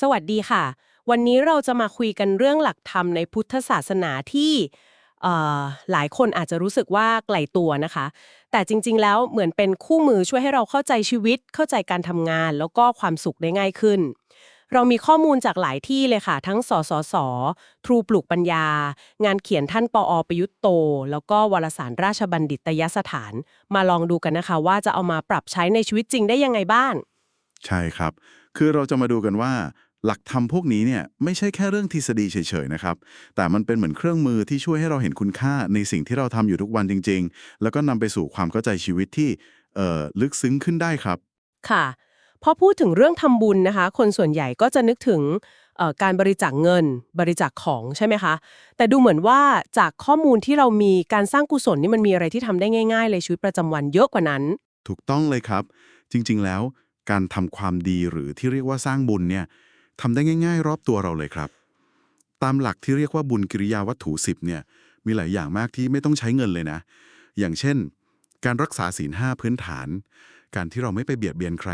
สวัสดีค่ะ วันนี้เราจะมาคุยกันเรื่องหลักธรรมในพุทธศาสนาที่หลายคนอาจจะรู้สึกว่าไกลตัวนะคะ แต่จริงๆ แล้วเหมือนเป็นคู่มือช่วยให้เราเข้าใจชีวิต เข้าใจการทำงาน แล้วก็ความสุขได้ง่ายขึ้น เรามีข้อมูลจากหลายที่เลยค่ะ ทั้งสสสทรูปลูกปัญญา งานเขียนท่านปอประยุทธ์โต แล้วก็วารสารราชบัณฑิตยสถาน มาลองดูกันนะคะ ว่าจะเอามาปรับใช้ในชีวิตจริงได้ยังไงบ้าง ใช่ครับ คือเราจะมาดูกันว่า หลักธรรมพวกนี้เนี่ยไม่ใช่แค่เรื่องทฤษฎีเฉยๆนะครับ แต่มันเป็นเหมือนเครื่องมือที่ช่วยให้เราเห็นคุณค่าในสิ่งที่เราทำอยู่ทุกวันจริง ๆ แล้วก็นำไปสู่ความเข้าใจชีวิตที่เอ่อลึกซึ้งขึ้นได้ครับ ค่ะ พอพูดถึงเรื่องทำบุญนะคะ คนส่วนใหญ่ก็จะนึกถึงเอ่อการบริจาคเงิน บริจาคของใช่ไหมคะ แต่ดูเหมือนว่าจากข้อมูลที่เรามีการสร้างกุศลนี่มันมีอะไรที่ทำได้ง่ายๆเลยชีวิตประจำวันเยอะกว่านั้น ถูกต้องเลยครับ จริงๆแล้ว การทำความดีหรือที่เรียกว่าสร้างบุญเนี่ย ทำได้ง่าย ๆ รอบตัวเราเลยครับ ตามหลักที่เรียกว่าบุญกิริยาวัตถุสิบเนี่ยมีหลายอย่างมากที่ไม่ต้องใช้เงินเลยนะ อย่างเช่น การรักษาศีลห้าพื้นฐาน การที่เราไม่ไปเบียดเบียนใคร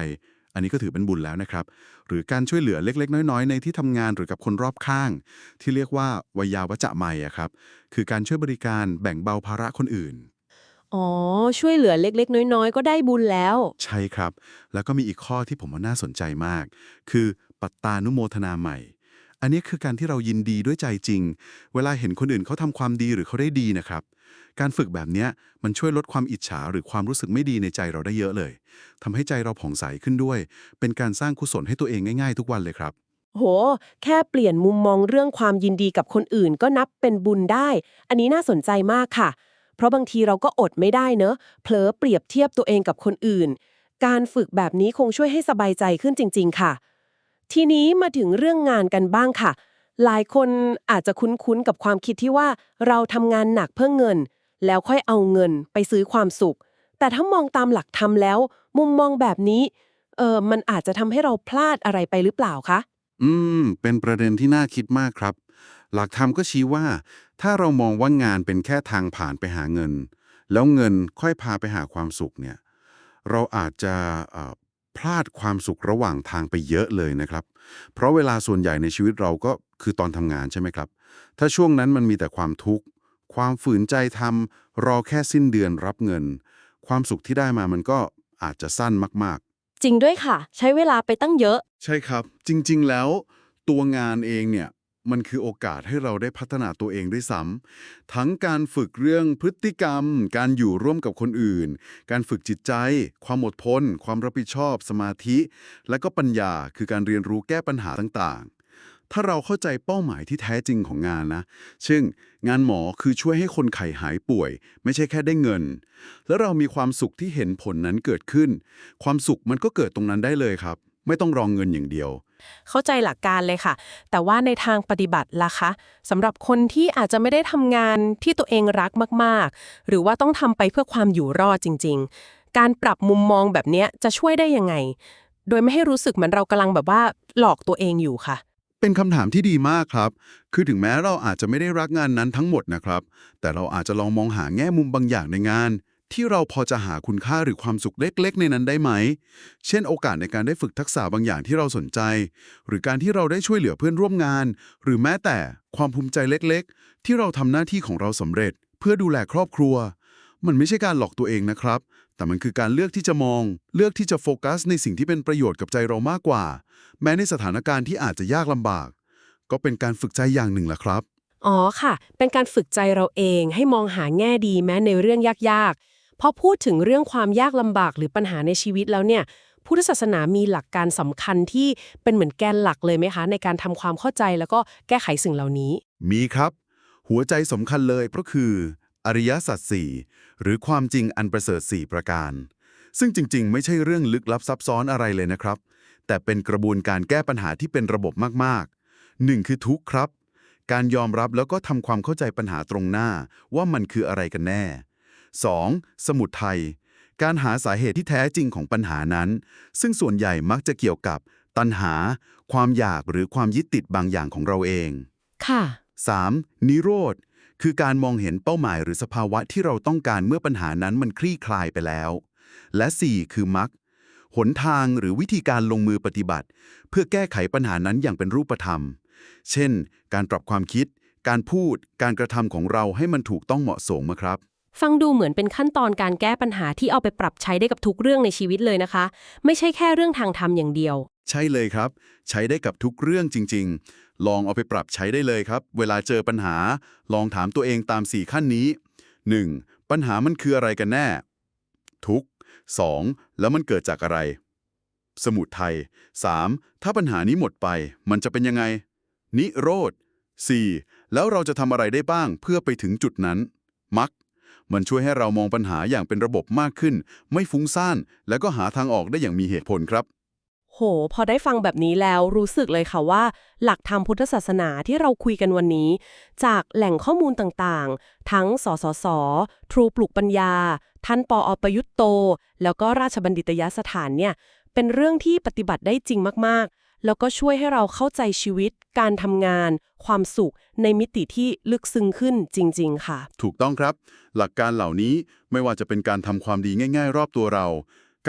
อันนี้ก็ถือเป็นบุญแล้วนะครับ หรือการช่วยเหลือเล็ก ๆ น้อย ๆ ในที่ทำงานหรือกับคนรอบข้าง ที่เรียกว่าวยาวจะไมยอะครับ คือการช่วยบริการแบ่งเบาภาระคนอื่นอ๋อ ช่วยเหลือเล็ก ๆ น้อย ๆ ก็ได้บุญแล้ว ใช่ครับ แล้วก็มีอีกข้อที่ผมว่าน่าสนใจมาก คือ ปัตตานุโมทนาใหม่ อันนี้คือการที่เรายินดีด้วยใจจริง เวลาเห็นคนอื่นเขาทำความดีหรือเขาได้ดีนะครับ การฝึกแบบนี้มันช่วยลดความอิจฉาหรือความรู้สึกไม่ดีในใจเราได้เยอะเลยทำให้ใจเราผ่องใสขึ้นด้วย เป็นการสร้างกุศลให้ตัวเองง่ายๆ ทุกวันเลยครับโห แค่เปลี่ยนมุมมองเรื่องความยินดีกับคนอื่นก็นับเป็นบุญได้ อันนี้น่าสนใจมากค่ะ เพราะบางทีเราก็อดไม่ได้เนอะ เผลอเปรียบเทียบตัวเองกับคนอื่น การฝึกแบบนี้คงช่วยให้สบายใจขึ้นจริง ๆ ค่ะ ทีนี้มาถึงเรื่องงานกันบ้างค่ะ หลายคนอาจจะคุ้นๆกับความคิดที่ว่าเราทำงานหนักเพื่อเงิน แล้วค่อยเอาเงินไปซื้อความสุข แต่ถ้ามองตามหลักธรรมแล้ว มุมมองแบบนี้เออมันอาจจะทำให้เราพลาดอะไรไปหรือเปล่าคะอืม เป็นประเด็นที่น่าคิดมากครับ หลักธรรมก็ชี้ว่า ถ้าเรามองว่างานเป็นแค่ทางผ่านไปหาเงิน แล้วเงินค่อยพาไปหาความสุขเนี่ย เราอาจจะ พลาดความสุขระหว่างทางไปเยอะเลยนะครับ เพราะเวลาส่วนใหญ่ในชีวิตเราก็คือตอนทำงานใช่ไหมครับ ถ้าช่วงนั้นมันมีแต่ความทุกข์ ความฝืนใจทำรอแค่สิ้นเดือนรับเงิน ความสุขที่ได้มามันก็อาจจะสั้นมากๆจริงด้วยค่ะ ใช้เวลาไปตั้งเยอะใช่ครับ จริงๆแล้ว ตัวงานเองเนี่ย มันคือโอกาสให้เราได้พัฒนาตัวเองด้วยซ้ำทั้งการฝึกเรื่องพฤติกรรม การอยู่ร่วมกับคนอื่น การฝึกจิตใจ ความอดทนความรับผิดชอบ สมาธิ และก็ปัญญาคือการเรียนรู้แก้ปัญหาต่างๆ ถ้าเราเข้าใจเป้าหมายที่แท้จริงของงานนะเช่นงานหมอคือช่วยให้คนไข้หายป่วย ไม่ใช่แค่ได้เงิน แล้วเรามีความสุขที่เห็นผลนั้นเกิดขึ้น ความสุขมันก็เกิดตรงนั้นได้เลยครับ ไม่ต้องรองเงินอย่างเดียว เข้าใจหลักการเลยค่ะ แต่ว่าในทางปฏิบัติล่ะคะสำหรับคนที่อาจจะไม่ได้ทำงานที่ตัวเองรักมากๆ หรือว่าต้องทำไปเพื่อความอยู่รอดจริง ๆ การปรับมุมมองแบบนี้จะช่วยได้ยังไง โดยไม่ให้รู้สึกเหมือนเรากำลังแบบว่าหลอกตัวเองอยู่ค่ะเป็นคำถามที่ดีมากครับ คือถึงแม้เราอาจจะไม่ได้รักงานนั้นทั้งหมดนะครับ แต่เราอาจจะลองมองหาแง่มุมบางอย่างในงาน ที่เราพอจะหาคุณค่าหรือความสุขเล็กๆ ในนั้นได้ไหม เช่นโอกาสในการได้ฝึกทักษะบางอย่างที่เราสนใจ หรือการที่เราได้ช่วยเหลือเพื่อนร่วมงาน หรือแม้แต่ความภูมิใจเล็กๆ ที่เราทำหน้าที่ของเราสำเร็จ เพื่อดูแลครอบครัว มันไม่ใช่การหลอกตัวเองนะครับ แต่มันคือการเลือกที่จะมอง เลือกที่จะโฟกัส ในสิ่งที่เป็นประโยชน์กับใจเรามากกว่า แม้ในสถานการณ์ที่อาจจะยากลำบาก ก็เป็นการฝึกใจอย่างหนึ่งแหละครับอ๋อค่ะ เป็นการฝึกใจเราเองให้มองหาแง่ดีแม้ในเรื่องยากๆ พอพูดถึงเรื่องความยากลำบากหรือปัญหาในชีวิตแล้วเนี่ยพุทธศาสนามีหลักการสำคัญที่เป็นเหมือนแกนหลักเลยไหมคะ ในการทำความเข้าใจแล้วก็แก้ไขสิ่งเหล่านี้ มีครับ หัวใจสำคัญเลยก็คือ อริยสัจสี่หรือความจริงอันประเสริฐสี่ประการ ซึ่งจริง ๆ ไม่ใช่เรื่องลึกลับซับซ้อนอะไรเลยนะครับ แต่เป็นกระบวนการแก้ปัญหาที่เป็นระบบมากๆหนึ่งคือทุกข์ครับ การยอมรับแล้วก็ทำความเข้าใจปัญหาตรงหน้าว่ามันคืออะไรกันแน่ 2. สมุทัยการหาสาเหตุที่แท้จริงของปัญหานั้น ซึ่งส่วนใหญ่มักจะเกี่ยวกับ ตัณหา ความอยากหรือความยึดติดบางอย่างของเราเอง ค่ะ 3. นิโรธ คือการมองเห็นเป้าหมายหรือสภาวะที่เราต้องการเมื่อปัญหานั้นมันคลี่คลายไปแล้ว และ 4. คือมรรคหนทางหรือวิธีการลงมือปฏิบัติ เพื่อแก้ไขปัญหานั้นอย่างเป็นรูปธรรม เช่น การปรับความคิด การพูด การกระทำของเราให้มันถูกต้องเหมาะสมอะครับ ฟังดูเหมือนเป็นขั้นตอนการแก้ปัญหาที่เอาไปปรับใช้ได้กับทุกเรื่องในชีวิตเลยนะคะ ไม่ใช่แค่เรื่องทางธรรมอย่างเดียว ใช่เลยครับ ใช้ได้กับทุกเรื่องจริง ๆ ลองเอาไปปรับใช้ได้เลยครับ เวลาเจอปัญหา ลองถามตัวเองตาม 4 ขั้นนี้ 1. ปัญหามันคืออะไรกันแน่ ทุก 2. แล้วมันเกิดจากอะไร สมุทัย 3. ถ้าปัญหานี้หมดไป มันจะเป็นยังไง นิโรธ 4. แล้วเราจะทำอะไรได้บ้างเพื่อไปถึงจุดนั้นมัก มันช่วยให้เรามองปัญหาอย่างเป็นระบบมากขึ้น ไม่ฟุ้งซ่าน แล้วก็หาทางออกได้อย่างมีเหตุผลครับ โห พอได้ฟังแบบนี้แล้วรู้สึกเลยค่ะว่า หลักธรรมพุทธศาสนาที่เราคุยกันวันนี้ จากแหล่งข้อมูลต่างๆ ทั้งสสส ทรูปลุกปัญญา ท่านปออประยุตโต แล้วก็ราชบัณฑิตยสถานเนี่ยเป็นเรื่องที่ปฏิบัติได้จริงมากๆ แล้วก็ช่วยให้เราเข้าใจชีวิต การทำงาน ความสุข ในมิติที่ลึกซึ้งขึ้นจริง ๆ ค่ะ ถูกต้องครับ หลักการเหล่านี้ไม่ว่าจะเป็นการทำความดีง่าย ๆ รอบตัวเรา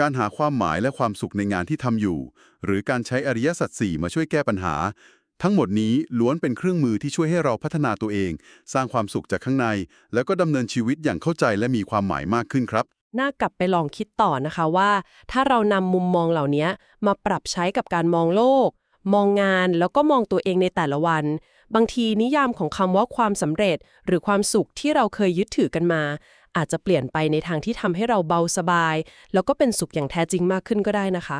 การหาความหมายและความสุขในงานที่ทำอยู่ หรือการใช้อริยสัจสี่มาช่วยแก้ปัญหา ทั้งหมดนี้ล้วนเป็นเครื่องมือที่ช่วยให้เราพัฒนาตัวเอง สร้างความสุขจากข้างใน แล้วก็ดำเนินชีวิตอย่างเข้าใจและมีความหมายมากขึ้นครับ น่ากลับไปลองคิดต่อนะคะว่า ถ้าเรานำมุมมองเหล่านี้มาปรับใช้กับการมองโลก มองงานแล้วก็มองตัวเองในแต่ละวัน บางทีนิยามของคำว่าความสำเร็จ หรือความสุขที่เราเคยยึดถือกันมา อาจจะเปลี่ยนไปในทางที่ทำให้เราเบาสบาย แล้วก็เป็นสุขอย่างแท้จริงมากขึ้นก็ได้นะคะ